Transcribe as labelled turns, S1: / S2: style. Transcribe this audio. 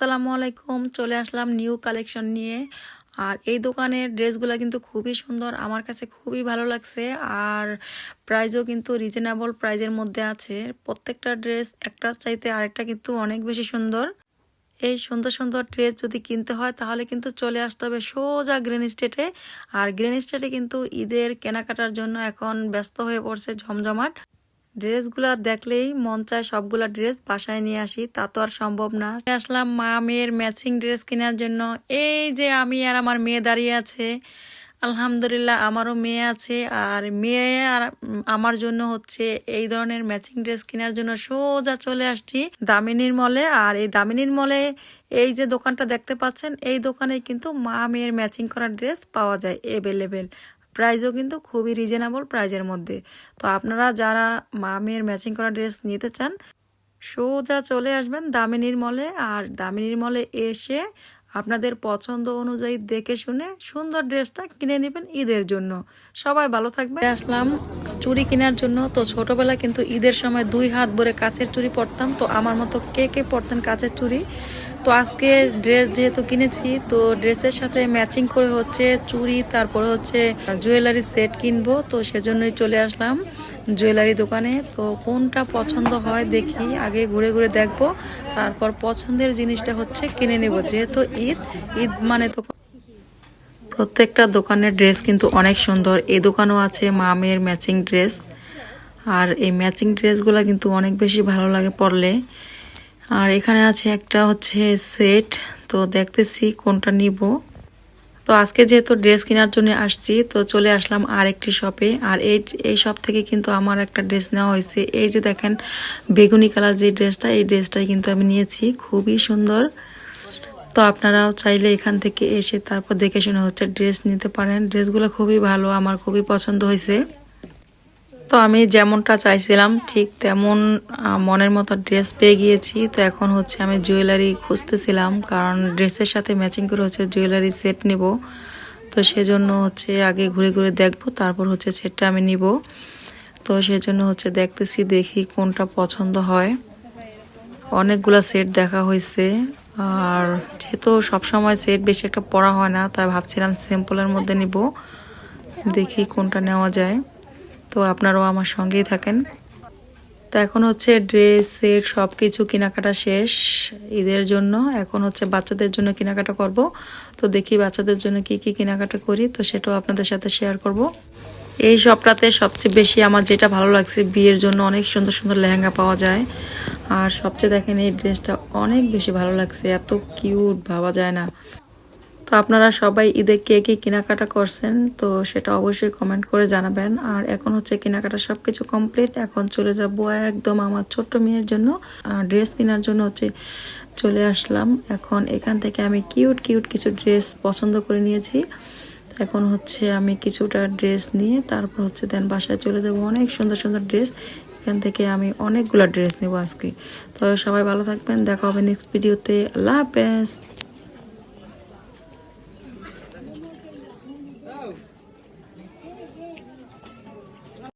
S1: আসসালামু আলাইকুম, চলে আসলাম নিউ কালেকশন নিয়ে। আর এই দোকানের ড্রেসগুলো কিন্তু খুবই সুন্দর, আমার কাছে খুবই ভালো লাগছে। আর প্রাইজও কিন্তু রিজনেবল প্রাইজের মধ্যে আছে। প্রত্যেকটা ড্রেস, একটা চাইতে আরেকটা কিন্তু অনেক বেশি সুন্দর। এই সুন্দর সুন্দর ড্রেস যদি কিনতে হয়, তাহলে কিন্তু চলে আসতে হবে সোজা গ্রিন স্টেটে আর গ্রিন স্টেটে কিন্তু ঈদের কেনাকাটার জন্য এখন ব্যস্ত হয়ে পড়ছে জমজমাট ড্রেসগুলা দেখলেই মন চায় সবগুলা ড্রেস বাসায় নিয়ে আসি, তা তো আর সম্ভব না। আসলাম মা মেয়ের ম্যাচিং ড্রেস কেনার জন্য। এই যে আমি আর আমার মেয়ে দাঁড়িয়ে আছে। আলহামদুলিল্লাহ আমারও মেয়ে আছে আর মেয়ে আর আমার জন্য হচ্ছে এই ধরনের ম্যাচিং ড্রেস কেনার জন্য সোজা চলে আসছি দামিনীর মলে আর এই দামিনীর মলে এই যে দোকানটা দেখতে পাচ্ছেন, এই দোকানে কিন্তু মা মেয়ের ম্যাচিং করা ড্রেস পাওয়া যায় অ্যাভেলেবেল প্রাইসও কিন্তু খুবই রিজনেবল প্রাইজের মধ্যে। তো আপনারা যারা মা মেয়ের ম্যাচিং করা ড্রেস নিতে চান, সোজা চলে আসবেন দামিনীর মলে আর দামিনীর মলে এসে আপনাদের পছন্দ অনুযায়ী দেখে শুনে সুন্দর ড্রেসটা কিনে নেবেন ঈদের জন্য। সবাই ভালো থাকবে আসলাম চুড়ি কেনার জন্য। তো ছোটবেলা কিন্তু ঈদের সময় দুই হাত ভরে কাচের চুড়ি পরতাম। তো আমার মতো কে কে পরতেন কাচের চুড়ি? তো আজকে ড্রেস যেহেতু কিনেছি, তো ড্রেসের সাথে ম্যাচিং করে হচ্ছে চুড়ি, তারপরে হচ্ছে জুয়েলারি সেট কিনবো, তো সেজন্যই চলে আসলাম জুয়েলারি দোকানে। তো কোনটা পছন্দ হয় দেখি, আগে ঘুরে ঘুরে দেখব, তারপর পছন্দের জিনিসটা হচ্ছে কিনে নেব। যেহেতু ঈদ ঈদ মানে তো প্রত্যেকটা দোকানের ড্রেস কিন্তু অনেক সুন্দর। এই দোকানও আছে মামের ম্যাচিং ড্রেস আর এই ম্যাচিং ড্রেসগুলো কিন্তু অনেক বেশি ভালো লাগে পরলে। আর এখানে আছে একটা হচ্ছে সেট তো দেখতেছি কোনটা নিব। তো আজকে যেহেতু ড্রেস কেনার জন্য আসছি, তো চলে আসলাম আর একটি শপে আর এই এই শপ থেকে কিন্তু আমার একটা ড্রেস নেওয়া হয়েছে। এই যে দেখেন, বেগুনি কালার যে ড্রেসটা, এই ড্রেসটাই কিন্তু আমি নিয়েছি। খুবই সুন্দর। তো আপনারাও চাইলে এখান থেকে এসে তারপর দেখে শুনে হচ্ছে ড্রেস নিতে পারেন। ড্রেসগুলো খুবই ভালো, আমার খুবই পছন্দ হয়েছে। তো আমি যেমনটা চাইছিলাম, ঠিক তেমন মনের মতো ড্রেস পেয়ে গিয়েছি। তো এখন হচ্ছে আমি জুয়েলারি খুঁজতেছিলাম, কারণ ড্রেসের সাথে ম্যাচিং করে হচ্ছে জুয়েলারি সেট নিব। তো সেজন্য হচ্ছে আগে ঘুরে ঘুরে দেখব, তারপর হচ্ছে সেটটা আমি নিব। তো সেজন্য হচ্ছে দেখতেছি, দেখি কোনটা পছন্দ হয়। অনেকগুলো সেট দেখা হয়েছে আর যেহেতু সবসময় সেট বেশি একটা পরা হয় না, তাই ভাবছিলাম সিম্পলের মধ্যে নিব, দেখি কোনটা নেওয়া যায়। তো আপনারাও আমার সঙ্গেই থাকেন। তো এখন হচ্ছে ড্রেস, সেট সব কিছু কেনাকাটা শেষ ঈদের জন্য। এখন হচ্ছে বাচ্চাদের জন্য কেনাকাটা করব। তো দেখি বাচ্চাদের জন্য কি কি কেনাকাটা করি, তো সেটাও আপনাদের সাথে শেয়ার করব। এই শপটাতে সবচেয়ে বেশি আমার যেটা ভালো লাগছে, বিয়ের জন্য অনেক সুন্দর সুন্দর লেহেঙ্গা পাওয়া যায়। আর সবচেয়ে দেখেন এই ড্রেসটা অনেক বেশি ভালো লাগছে, এত কিউট ভাবা যায় না। তো আপনারা সবাই ঈদে কে কে কেনাকাটা করছেন, তো সেটা অবশ্যই কমেন্ট করে জানাবেন। আর এখন হচ্ছে কেনাকাটা সব কিছু কমপ্লিট এখন চলে যাব একদম আমার ছোট্ট মেয়ের জন্য। ড্রেস কেনার জন্য হচ্ছে চলে আসলাম। এখন এখান থেকে আমি কিউট কিউট কিছু ড্রেস পছন্দ করে নিয়েছি। এখন হচ্ছে আমি কিছুটা ড্রেস নিয়ে তারপর হচ্ছে দেন বাসায় চলে যাব। অনেক সুন্দর সুন্দর ড্রেস এখান থেকে আমি অনেকগুলো ড্রেস নেব আজকে। তো সবাই ভালো থাকবেন। দেখা হবে নেক্সট ভিডিওতে আল্লাহ হাফেজ। Oh.